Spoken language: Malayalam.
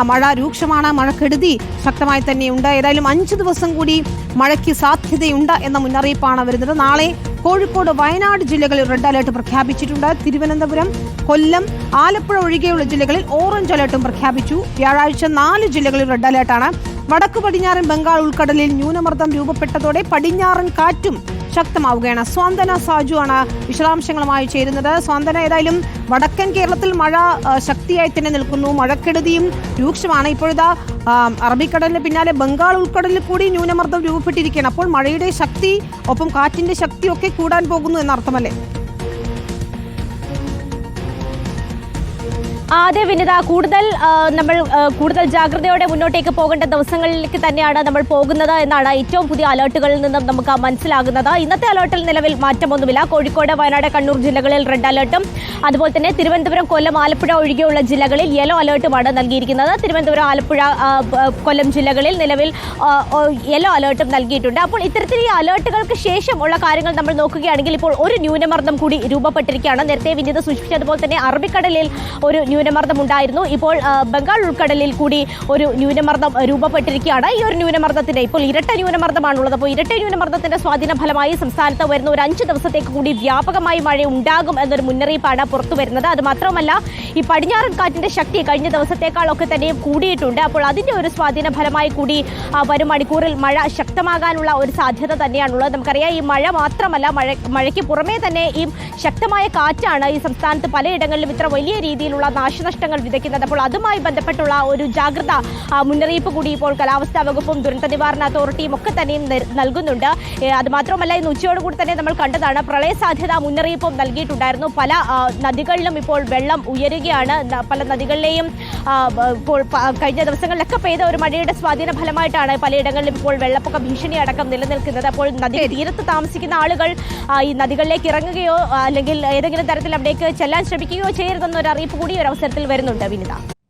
മഴ രൂക്ഷമാണ്. മഴക്കെടുതി ശക്തമായി തന്നെയുണ്ട്. ഏതായാലും അഞ്ച് ദിവസം കൂടി മഴയ്ക്ക് സാധ്യതയുണ്ട് എന്ന മുന്നറിയിപ്പാണ് വരുന്നത്. നാളെ കോഴിക്കോട് വയനാട് ജില്ലകളിൽ റെഡ് അലേർട്ട് പ്രഖ്യാപിച്ചിട്ടുണ്ട്. തിരുവനന്തപുരം കൊല്ലം ആലപ്പുഴ ഒഴികെയുള്ള ജില്ലകളിൽ ഓറഞ്ച് അലർട്ടും പ്രഖ്യാപിച്ചു. വ്യാഴാഴ്ച നാല് ജില്ലകളിൽ റെഡ് അലേർട്ടാണ്. വടക്ക് പടിഞ്ഞാറൻ ബംഗാൾ ഉൾക്കടലിൽ ന്യൂനമർദ്ദം രൂപപ്പെട്ടതോടെ പടിഞ്ഞാറൻ കാറ്റും ശക്തമാവുകയാണ്. സ്വാന്തന സാജു ആണ് വിശദാംശങ്ങളുമായി ചേരുന്നത്. സ്വാന്തന ഏതായാലും വടക്കൻ കേരളത്തിൽ മഴ ശക്തിയായി തന്നെ നിൽക്കുന്നു. മഴക്കെടുതിയും രൂക്ഷമാണ്. ഇപ്പോഴിതാ അറബിക്കടലിന് പിന്നാലെ ബംഗാൾ ഉൾക്കടലിൽ കൂടി ന്യൂനമർദ്ദം രൂപപ്പെട്ടിരിക്കുകയാണ്. അപ്പോൾ മഴയുടെ ശക്തി ഒപ്പം കാറ്റിന്റെ ശക്തിയൊക്കെ കൂടാൻ പോകുന്നു എന്നർത്ഥമല്ലേ? അതെ വിനിത കൂടുതൽ നമ്മൾ കൂടുതൽ ജാഗ്രതയോടെ മുന്നോട്ടേക്ക് പോകേണ്ട ദിവസങ്ങളിലേക്ക് തന്നെയാണ് നമ്മൾ പോകുന്നത് എന്നാണ് ഏറ്റവും പുതിയ അലേർട്ടുകളിൽ നിന്നും നമുക്ക് മനസ്സിലാകുന്നത്. ഇന്നത്തെ അലേർട്ടിൽ നിലവിൽ മാറ്റമൊന്നുമില്ല. കോഴിക്കോട് വയനാട് കണ്ണൂർ ജില്ലകളിൽ റെഡ് അലേർട്ടും. അതുപോലെ തന്നെ തിരുവനന്തപുരം കൊല്ലം ആലപ്പുഴ ഒഴികെയുള്ള ജില്ലകളിൽ യെല്ലോ അലേർട്ടുമാണ് നൽകിയിരിക്കുന്നത്. തിരുവനന്തപുരം ആലപ്പുഴ കൊല്ലം ജില്ലകളിൽ നിലവിൽ യെല്ലോ അലേർട്ടും നൽകിയിട്ടുണ്ട്. അപ്പോൾ ഇത്തരത്തിൽ ഈ അലേർട്ടുകൾക്ക് ശേഷം ഉള്ള കാര്യങ്ങൾ നമ്മൾ നോക്കുകയാണെങ്കിൽ ഇപ്പോൾ ഒരു ന്യൂനമർദ്ദം കൂടി രൂപപ്പെട്ടിരിക്കുകയാണ്. നേരത്തെ വിനീത സൂചിപ്പിച്ചതുപോലെ തന്നെ അറബിക്കടലിൽ ഒരു ന്യൂനമർദ്ദം ഉണ്ടായിരുന്നു. ഇപ്പോൾ ബംഗാൾ ഉൾക്കടലിൽ കൂടി ഒരു ന്യൂനമർദ്ദം രൂപപ്പെട്ടിരിക്കുകയാണ്. ഈ ഒരു ന്യൂനമർദ്ദത്തിന്റെ ഇപ്പോൾ ഇരട്ട ന്യൂനമർദ്ദമാണുള്ളത്. അപ്പോൾ ഇരട്ട ന്യൂനമർദ്ദത്തിന്റെ സ്വാധീന ഫലമായി സംസ്ഥാനത്ത് വരുന്ന ഒരു അഞ്ച് ദിവസത്തേക്ക് കൂടി വ്യാപകമായി മഴ ഉണ്ടാകും എന്നൊരു മുന്നറിയിപ്പാണ് പുറത്തു വരുന്നത്. അത് മാത്രമല്ല ഈ പടിഞ്ഞാറൻ കാറ്റിന്റെ ശക്തി കഴിഞ്ഞ ദിവസത്തേക്കാളൊക്കെ തന്നെ കൂടിയിട്ടുണ്ട്. അപ്പോൾ അതിന്റെ ഒരു സ്വാധീന ഫലമായി കൂടി വരും മണിക്കൂറിൽ മഴ ശക്തമാകാനുള്ള ഒരു സാധ്യത തന്നെയാണുള്ളത്. നമുക്കറിയാം ഈ മഴ മാത്രമല്ല മഴ മഴയ്ക്ക് പുറമേ തന്നെ ഈ ശക്തമായ കാറ്റാണ് ഈ സംസ്ഥാനത്ത് പലയിടങ്ങളിലും ഇത്ര വലിയ രീതിയിലുള്ള നാശനഷ്ടങ്ങൾ വിതയ്ക്കുന്നത് അപ്പോൾ അതുമായി ബന്ധപ്പെട്ടുള്ള ഒരു ജാഗ്രത മുന്നറിയിപ്പ് കൂടി ഇപ്പോൾ കാലാവസ്ഥാ വകുപ്പും ദുരന്ത നിവാരണ അതോറിറ്റിയും ഒക്കെ തന്നെയും നൽ- നൽകുന്നുണ്ട്. അതുമാത്രമല്ല അത് മാത്രമല്ല ഇന്ന് ഉച്ചയോടുകൂടി തന്നെ നമ്മൾ കണ്ടതാണ് പ്രളയ സാധ്യത മുന്നറിയിപ്പും നൽകിയിട്ടുണ്ടായിരുന്നു. പല നദികളിലും ഇപ്പോൾ വെള്ളം ഉയരുകയാണ്. പല നദികളിലെയും ഇപ്പോൾ കഴിഞ്ഞ ദിവസങ്ങളിലൊക്കെ പെയ്ത ഒരു മഴയുടെ സ്വാധീന ഫലമായിട്ടാണ് പലയിടങ്ങളിലും ഇപ്പോൾ വെള്ളപ്പൊക്ക ഭീഷണി അടക്കം നിലനിൽക്കുന്നത്. അപ്പോൾ നദി തീരത്ത് താമസിക്കുന്ന ആളുകൾ ഈ നദികളിലേക്ക് ഇറങ്ങുകയോ അല്ലെങ്കിൽ ഏതെങ്കിലും തരത്തിൽ അവിടേക്ക് ചെല്ലാൻ ശ്രമിക്കുകയോ ചെയ്യരുതെന്നൊരു അറിയിപ്പ് കൂടി ഒരു അവസരത്തിൽ വരുന്നുണ്ട് വിനിത.